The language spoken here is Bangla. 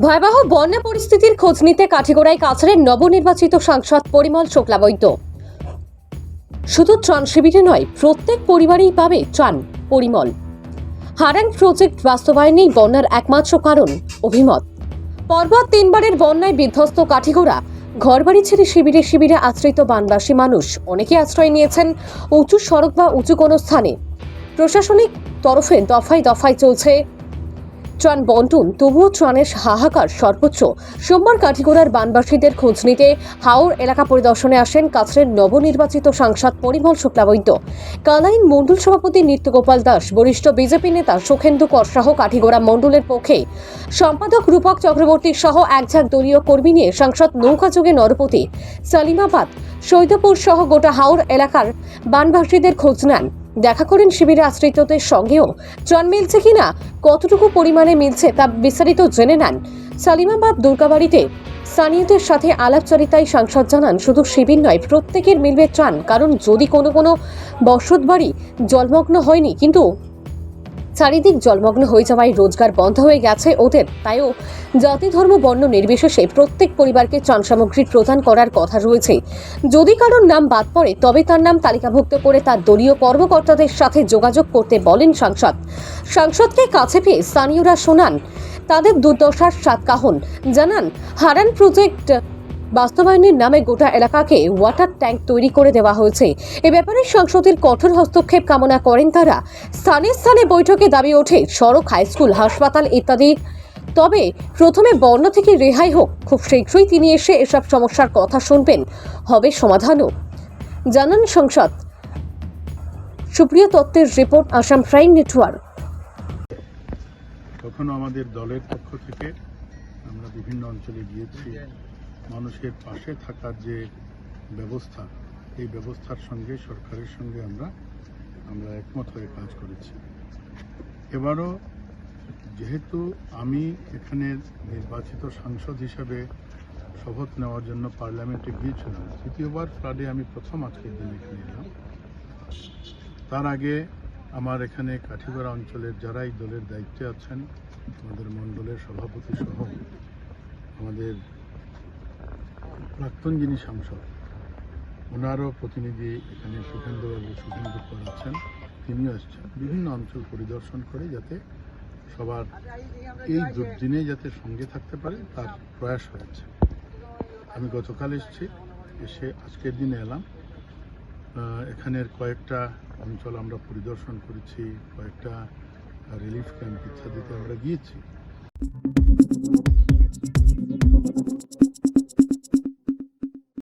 ভয়াবহ বন্যা পরিস্থিতির খোঁজ নিতে কাঠিগোড়ায় কাছাড়ের নবনির্বাচিত সাংসদ পরিমল শুক্লাবৈদ্য শুধু ত্রাণ শিবিরে নয়, প্রত্যেক পরিবারেই পাবে ত্রাণ, পরিমল। হারাং প্রজেক্ট বাস্তবায়নেই বন্যার একমাত্র কারণ, অভিমত। পরপর তিনবারের বন্যায় বিধ্বস্ত কাঠিগোড়া, ঘরবাড়ি ছেড়ে শিবিরে শিবিরে আশ্রিত বানবাসী মানুষ অনেকে আশ্রয় নিয়েছেন উঁচু সড়ক বা উঁচু কোনো স্থানে। প্রশাসনিক তরফে দফায় দফায় চলছে ত্রাণ বন্টন, তবুও ত্রাণের হাহাকার সর্বোচ্চ। সোমবার কাঠিগোড়ার বানবাসীদের খোঁজ নিতে হাওড় এলাকা পরিদর্শনে আসেন কাছড়ের নবনির্বাচিত সাংসদ পরিমল শুক্লাবৈদ্য। কালাইন মণ্ডল সভাপতি নিত্যগোপাল দাস, বরিষ্ঠ বিজেপি নেতা সুখেন্দু কর সহ কাঠিগোড়া মণ্ডলের পক্ষে। সম্পাদক রূপক চক্রবর্তী সহ একঝাক দলীয় কর্মী নিয়ে সাংসদ নৌকাযোগে নরপতি। সালিমাবাদ, সৈদপুর সহ গোটা হাওড় এলাকার বানবাসীদের খোঁজ নেন। দেখা করেন শিবিরে আশ্রিতদের সঙ্গেও। ত্রাণ মিলছে কিনা, কতটুকু পরিমাণে মিলছে তা বিস্তারিত জেনে নেন সালিমাবাদ দুর্গাবাড়িতে। স্থানীয়দের সাথে আলাপচারিতায় সাংসদ জানান, শুধু শিবির নয়, প্রত্যেকের মিলবে ত্রাণ। কারণ যদি কোনো কোনো বসত বাড়ি জলমগ্ন হয়নি, কিন্তু চারিদিক জলমগ্ন হয়ে যাওয়ায় রোজগার বন্ধ হয়ে গেছে ওদের। তাইও জাতি, ধর্ম, বর্ণ নির্বিশেষে প্রত্যেক পরিবারকে ত্রাণ সামগ্রী প্রদান করার কথা রয়েছে। যদি কারোর নাম বাদ পড়ে, তবে তার নাম তালিকাভুক্ত করে তার দলীয় কর্মকর্তাদের সাথে যোগাযোগ করতে বলেন সাংসদ। সাংসদকে কাছে পেয়ে স্থানীয়রা শোনান। তাদের দুর্দশার সাত কাহন। জানান, হারান প্রজেক্ট বাস্তবায়নের নামে গোটা এলাকাকে ওয়াটার ট্যাঙ্ক তৈরি করে দেওয়া হয়েছে। এ ব্যাপারে সংসদের কঠোর হস্তক্ষেপ কামনা করেন তারা। স্থানে স্থানে বৈঠকে দাবি ওঠে, সড়ক হাইস্কুল হাসপাতাল ইত্যাদি। তবে প্রথমে বর্ণ থেকে রেহাই হোক, খুব শীঘ্রই তিনি এসে এসব সমস্যার কথা শুনবেন। হবে সমাধানও। জানান সংসদ। সুপ্রিয় তত্ত্বের রিপোর্ট, আসাম প্রাইম নেটওয়ার্ক। কখনো আমাদের দলের পক্ষ থেকে আমরা বিভিন্ন অঞ্চলে গিয়েছি। মানুষের পাশে থাকার যে ব্যবস্থা, এই ব্যবস্থার সঙ্গে সরকারের সঙ্গে আমরা আমরা একমত হয়ে কাজ করেছি। এবারও যেহেতু আমি এখানের নির্বাচিত সাংসদ হিসাবে শপথ নেওয়ার জন্য পার্লামেন্টে গিয়েছিলাম, তৃতীয়বার ফ্লাডে আমি প্রথম আজকের দিন এখানে এলাম। তার আগে আমার এখানে কাঠিগড়া অঞ্চলের যারা এই দলের দায়িত্বে আছেন, আমাদের মণ্ডলের সভাপতি সহ আমাদের প্রাক্তন যিনি সাংসদ, ওনারও প্রতিনিধি এখানে সুখেন্দ্রবাবু সুখেন্দ্র কর আছেন, তিনিও আসছেন বিভিন্ন অঞ্চল পরিদর্শন করে যাতে সবার এই দুর্দিনে যাতে সঙ্গে থাকতে পারে, তার প্রয়াস হয়েছে। আমি গতকাল এসেছি, এসে আজকের দিনে এলাম। এখানের কয়েকটা অঞ্চল আমরা পরিদর্শন করেছি, কয়েকটা রিলিফ ক্যাম্প ইত্যাদিতে আমরা গিয়েছি।